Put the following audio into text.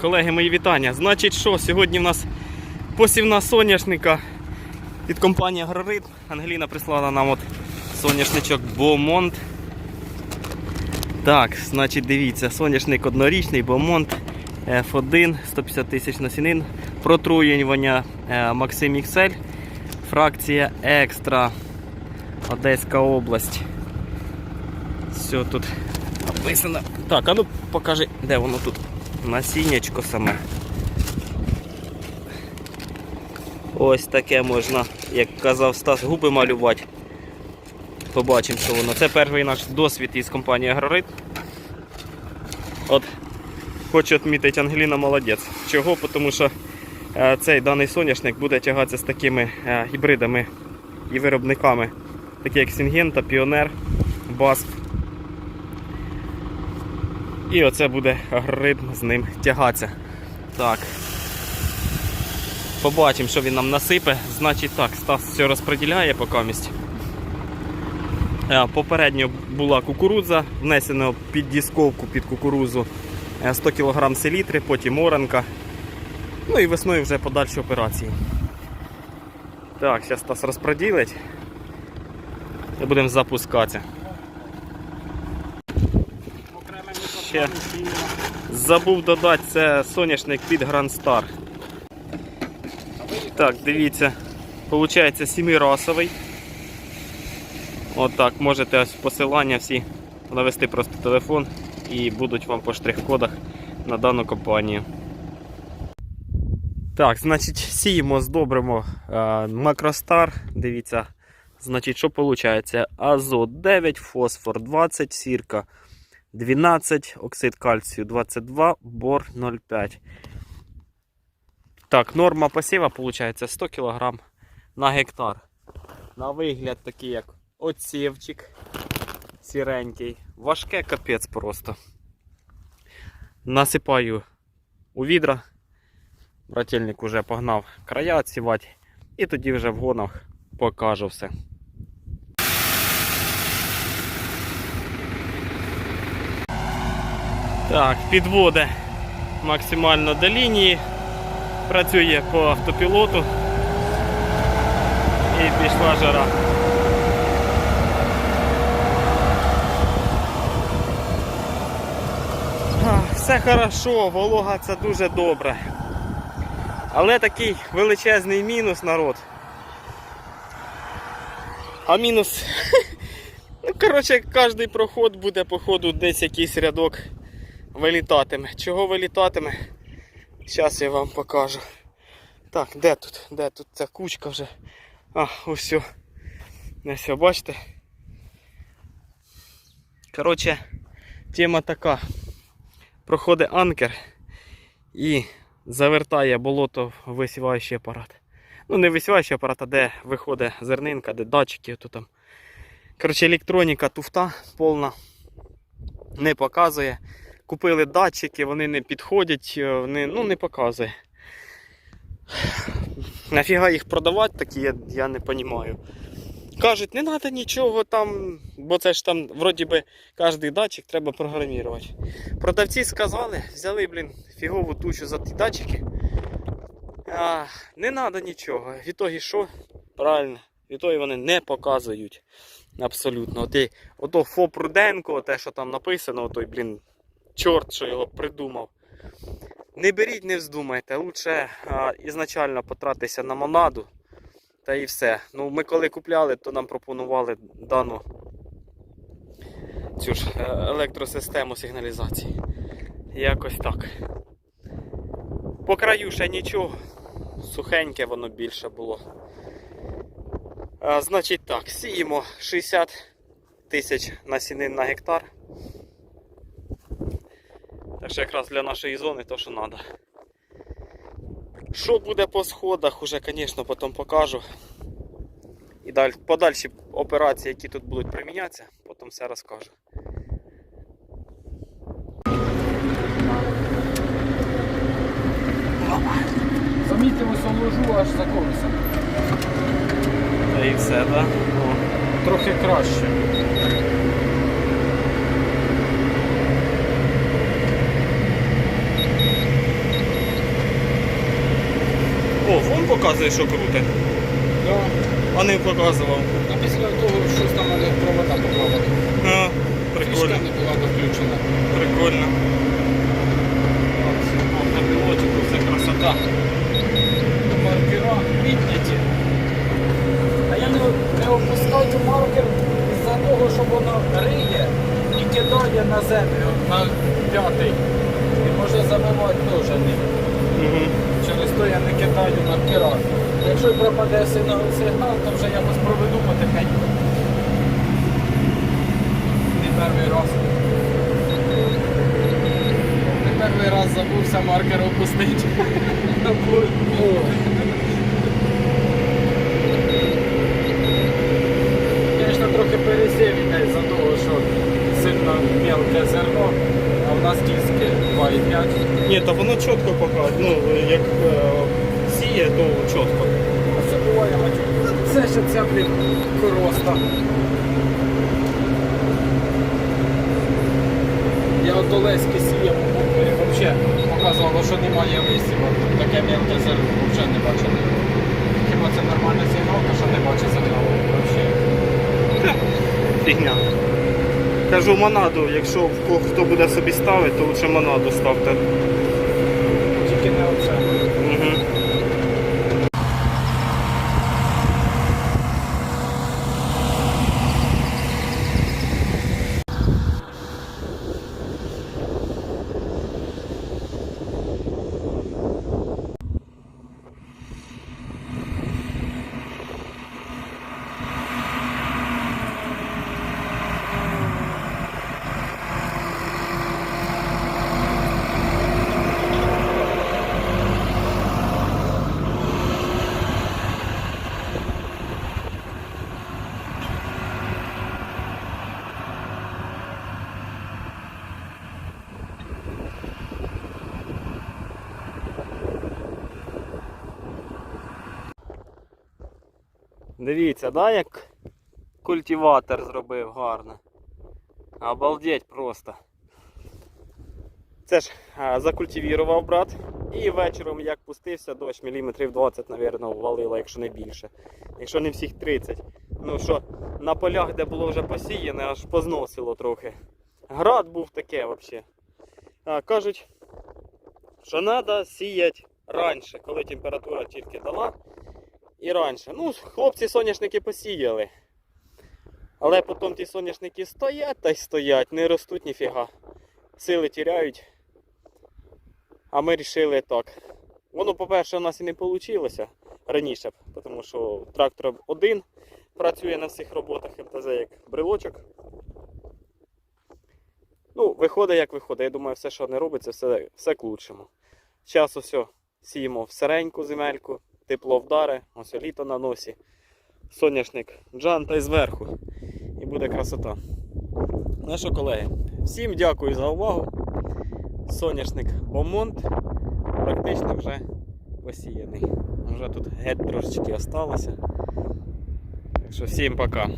колеги, мої вітання. Значить, що сьогодні в нас посівна соняшника від компанії Агроритм. Ангеліна прислала нам от соняшничок Beaumont. Так, значить, дивіться, соняшник однорічний, Beaumont F1, 150 тисяч насінин, протруювання е, Maxim XL, фракція Екстра, Одеська область. Все тут написано. Так, а ну покажи, де воно тут. Насіннячко саме. Ось таке можна, як казав Стас, губи малювати. Побачимо, що воно. Це перший наш досвід із компанії Агрорит. От хочу відмітити, Ангеліна молодець. Чого? Тому що е, цей даний соняшник буде тягатися з такими е, гібридами і виробниками, такі як Сінгента, Піонер, Баск. І оце буде агроритм з ним тягатися. Так. Побачимо, що він нам насипе. Значить так, Стас все розподіляє покамість. Е, Попередньо була кукурудза, внесено під дісковку під кукурудзу е, 100 кг селітри, потім оранка. Ну і весною вже подальші операції. Так, зараз Стас розподілить. І будемо запускатися. Ще забув додати, це соняшник під Grand Star. Так, дивіться, виходить сімирасовий. Отак, можете ось посилання всі навести просто телефон і будуть вам по штрих-кодах на дану компанію. Так, значить, сіємо, здобримо е, Макростар. Дивіться, значить, що виходить? Азот 9, фосфор 20, сірка 12, оксид кальцію 22, бор 0,5. Так, норма посіва виходить 100 кг на гектар. На вигляд такий, як оцівчик сіренький. Важке капець просто. Насипаю у відра. Брательник вже погнав края відсівати. І тоді вже в гонах покажу все. Так, підводи максимально до лінії. Працює по автопілоту. І пішла жара. Все хорошо, волога це дуже добре. Але такий величезний мінус народ. А мінус. Ну, коротше, кожний проход буде, походу, десь якийсь рядок вилітатиме. Чого вилітатиме? Зараз я вам покажу. Так, де тут? Де тут ця кучка вже? А, ось. о, бачите? Коротше, тема така. Проходить анкер і завертає болото в висіваючий апарат. Ну, не висіваючий апарат, а де виходить зернинка, де датчики. То там. Коротше, електроніка туфта повна. Не показує. Купили датчики, вони не підходять, е, вони, ну, не показує. Нафіга їх продавати такі, я, я не розумію. Кажуть, не треба нічого там, бо це ж там, вроді би, кожен датчик треба програмувати. Продавці сказали, взяли, блін, фігову тучу за ті датчики. А, не треба нічого. В ітогі що? Правильно, в ітогі вони не показують. Абсолютно. От, і- ото ФОП Руденко, те, що там написано, той, блін, чорт, що його придумав. Не беріть, не вздумайте. Лучше а, ізначально потратитися на монаду. Та і все. Ну, ми коли купляли, то нам пропонували дану цю ж е, електросистему сигналізації. Якось так. По краю ще нічого. Сухеньке воно більше було. А, значить так, сіємо 60 тисяч насінин на гектар. Що якраз для нашої зони то, що треба. Що буде по сходах, уже, звісно, потім покажу. І далі, подальші операції, які тут будуть примінятися, потім все розкажу. Замітимо ложу аж за колесом. Та і все, так? Трохи краще. Показує, що круте. А не показував. А після того щось там електровода поплавала. А, Фішка прикольно, не була доключена. прикольно. Автопілотику все красота. Маркера підняті. А я не, не опускаю маркер із-за того, що воно риє і кидає на землю на п'ятий. І може забивати теж ним. Угу. Через то я не кидаю маркера. Якщо й пропаде сигнал, сигнал, то вже якось проведу потихеньку. Не перший раз. Не перший раз забувся маркер опустити. На. Звісно, трохи пересів іде за того, що сильно мелке зерно, а в нас диски 2,5. Ні, то воно чітко показує. Ну, як е, сіє, то чітко. Це буває матюк. Це ще ця, блін, короста. Я от Олеськи сіяв взагалі показувало, що немає висіву. Таке мілке зерно взагалі не бачили. Хіба це нормальна сигналка, що не бачить сигналу взагалі. Фігня. Кажу монаду, якщо хто буде собі ставити, то лучше монаду ставте. Тільки не оце. Угу. Дивіться, да, як культиватор зробив гарно. Обалдеть просто. Це ж закультивірував брат. І вечором, як пустився, дощ міліметрів 20, мабуть, ввалило, якщо не більше. Якщо не всіх 30. Ну що, на полях, де було вже посіяне, аж позносило трохи. Град був таке взагалі. А, кажуть, що треба сіяти раніше, коли температура тільки дала. І раніше. Ну, хлопці соняшники посіяли. Але потім ті соняшники стоять та й стоять, не ростуть ніфіга. Сили тіряють. А ми вирішили так. Воно, по-перше, у нас і не вийшло раніше, тому що трактор один працює на всіх роботах МТЗ як брелочок. Ну, виходить, як виходить. Я думаю, все, що не робиться, все, все к лучшому. Зараз все сіємо в сиреньку земельку, тепло вдаре, ось літо на носі. Соняшник джанта і зверху. І буде красота. Ну що, колеги, всім дякую за увагу. Соняшник Бомонт практично вже посіяний. Вже тут геть трошечки осталося. Так що всім пока.